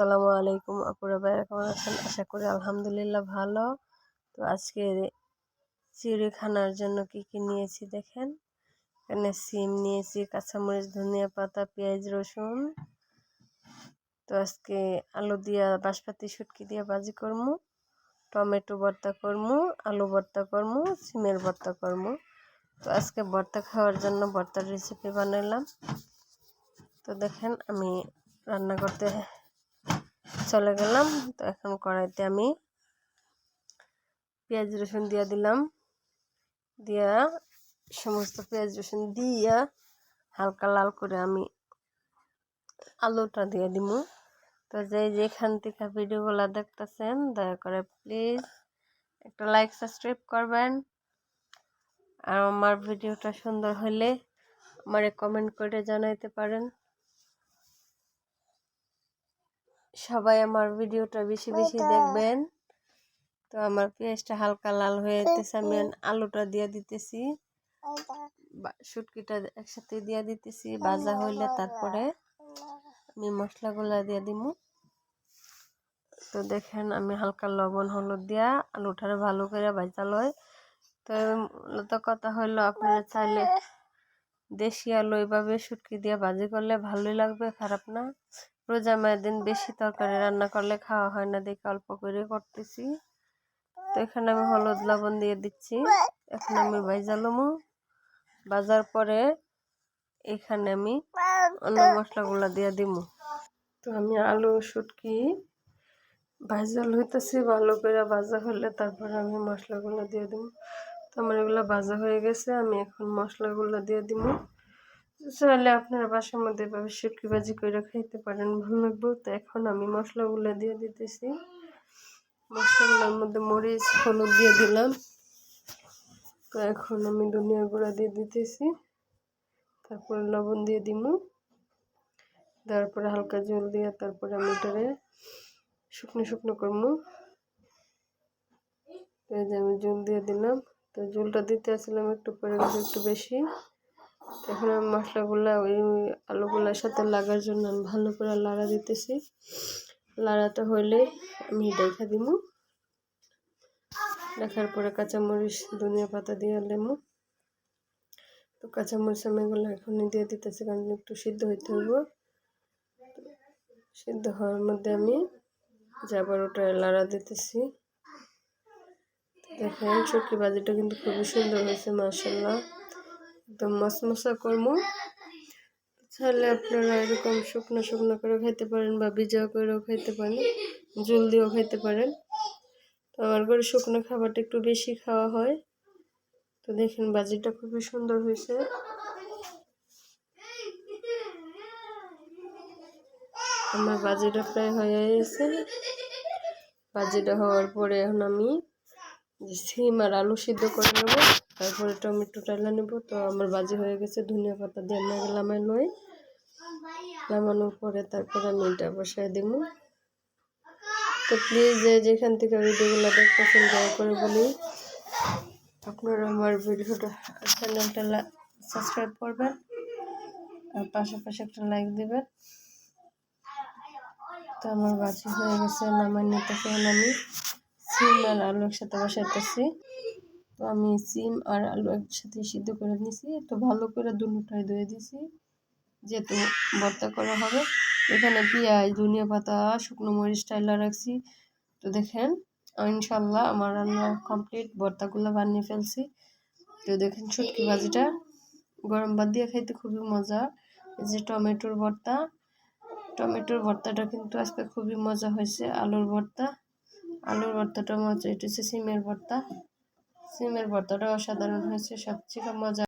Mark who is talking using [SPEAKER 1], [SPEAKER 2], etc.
[SPEAKER 1] আসসালামু আলাইকুম আপুরা ভাইরা কেমন আছেন? আশা করি আলহামদুলিল্লাহ ভালো। তো আজকে চিড়িখানার জন্য কি কি নিয়েছি দেখেন? এখানে সিম নিয়েছি, কাঁচামরিচ, ধনিয়া পাতা, পেঁয়াজ, রসুন। তো আজকে আলু দিয়া, বাঁশপাতি, শুটকি দিয়ে ভাজি করমু টমেটো ভর্তা করমু আলু ভর্তা করমু সিমের ভর্তা করমু তো আজকে ভর্তা খাওয়ার জন্য ভর্তার রেসিপি বানালাম তো দেখেন আমি রান্না করতে চলে গেলাম। তো এখন কড়াইতে আমি পেঁয়াজ, রসুন দিয়ে দিলাম। দিয়া সমস্ত পেঁয়াজ, রসুন দিয়া হালকা লাল করে আমি আলুটা দিয়ে দিব তো যে যেখান থেকে ভিডিওগুলো দেখতেছেন, দয়া করে প্লিজ একটা লাইক, সাবস্ক্রাইব করবেন। আর আমার ভিডিওটা সুন্দর হলে আমারে কমেন্ট করে জানাইতে পারেন। সবাই আমার ভিডিওটা বেশি বেশি দেখবেন। তো আমার পেঁয়াজটা হালকা লাল হয়ে যেতেছে আমি আলুটা দিয়ে দিতেছি। শুটকিটা একসাথে দিয়ে দিতেছি ভাজা হইলে তারপরে আমি মশলাগুলা দিয়ে দিব তো দেখেন আমি হালকা লবণ হলুদ দিয়া আলুটারে ভালো করে ভাজা লয় তো মূলত কথা হইল আপনারা চাইলে দেশি আলু এইভাবে শুটকি দিয়ে ভাজি করলে ভালোই লাগবে খারাপ না। রোজা মায়ের দিন বেশি তরকারি রান্না করলে খাওয়া হয় না, দেখে অল্প করে করতেছি। তো এখানে আমি হলুদ লবণ দিয়ে দিচ্ছি। এখন আমি ভাইজালমু বাজার পরে এখানে আমি অন্য মশলাগুলো দিয়ে দিব তো আমি আলু, শুটকি ভাজাল হইতেছি ভালো করে ভাজা হলে তারপরে আমি মশলাগুলো দিয়ে দিব তো আমার এগুলো ভাজা হয়ে গেছে, আমি এখন মশলাগুলো দিয়ে দিব চাইলে আপনারা বাসার মধ্যে এভাবে শুটকি ভাজি করে খাইতে পারেন, ভালো লাগবে। তো এখন আমি মশলাগুলো দিয়ে দিতেছি। মশলাগুলোর মধ্যে মরিচ, হলুদ দিয়ে দিলাম। তো এখন আমি ধনিয়া গুঁড়া দিয়ে দিতেছি। তারপরে লবণ দিয়ে দিব। তারপরে হালকা জল দিয়ে তারপরে আমি এটারে শুকনো শুকনো করব। আমি জল দিয়ে দিলাম। তো জলটা দিতে আসলাম একটু পরে, একটু বেশি। এখন আমি মশলাগুলো ওই আলুগুলোর সাথে লাগার জন্য আমি ভালো করে লাড়া দিতেছি। লাড়াটা হইলে আমি দেখা দিব দেখার পরে কাঁচামরিচ, ধনিয়া পাতা দিয়ে লেমু। তো কাঁচামরিচ আমি এগুলো এখনই দিয়ে দিতেছি কারণ একটু সিদ্ধ হইতে হইব। সিদ্ধ হওয়ার মধ্যে আমি যাবার ওটা লাড়া দিতেছি। দেখেন চুকি বাজিটা কিন্তু খুবই সুন্দর হয়েছে মার্শাল্লাহ একদম মশমশা কর্ম। চাইলে আপনারা এরকম শুকনো শুকনো করে খাইতে পারেন বা ভিজা করেও খাইতে পারেন, জল দিয়েও খাইতে পারেন। তো আমার ঘরে শুকনো খাবারটা একটু বেশি খাওয়া হয়। তো দেখেন বাজিটা খুবই সুন্দর হয়েছে। আমার বাজিটা প্রায় হয়ে গেছে। বাজিটা হওয়ার পরে এখন আমি সিম আর আলু সিদ্ধ করে নেব। তারপরে টমেটো টাইলা নেব। তো আমার বাজি হয়ে গেছে, ধনিয়া পাতা দিয়ে আমি লামাই লই। লামানোর পরে তারপরে আমি এটা বসাই দিব। তো প্লিজ যে যেখান থেকে ভিডিওগুলো দেখতেছেন, দয়া করে বলি, আপনারা আমার ভিডিওটা চ্যানেলটা সাবস্ক্রাইব করবেন। আর পাশাপাশি একটা লাইক দেবেন। তো আমার বাজি হয়ে গেছে নামাই নিতে আমি। সিম আর আলু একসাথে বসাইতেছি তো আমি সিম আর আলু একসাথে সিদ্ধ করে নিয়েছি তো ভালো করে দুটাই ধুয়ে দিয়েছি যেহেতু ভর্তা করা হবে। এখানে পেঁয়াজ, ধনিয়া পাতা, শুকনো মরিচ টাইলা রাখছি। তো দেখেন ইনশাল্লাহ আমার রান্না কমপ্লিট ভর্তাগুলো বানিয়ে ফেলছি। তো দেখেন ছুটকি ভাজিটা। গরম ভাত দিয়ে খাইতে খুবই মজা। এই যে টমেটোর ভর্তা। টমেটোর ভর্তাটা কিন্তু আজকে খুবই মজা হয়েছে, আলুর ভর্তা। আলুর ভর্তাটা মজা এটা হচ্ছে সিমের ভর্তা। সিমের ভর্তাটা অসাধারণ হয়েছে সবচেয়ে মজা।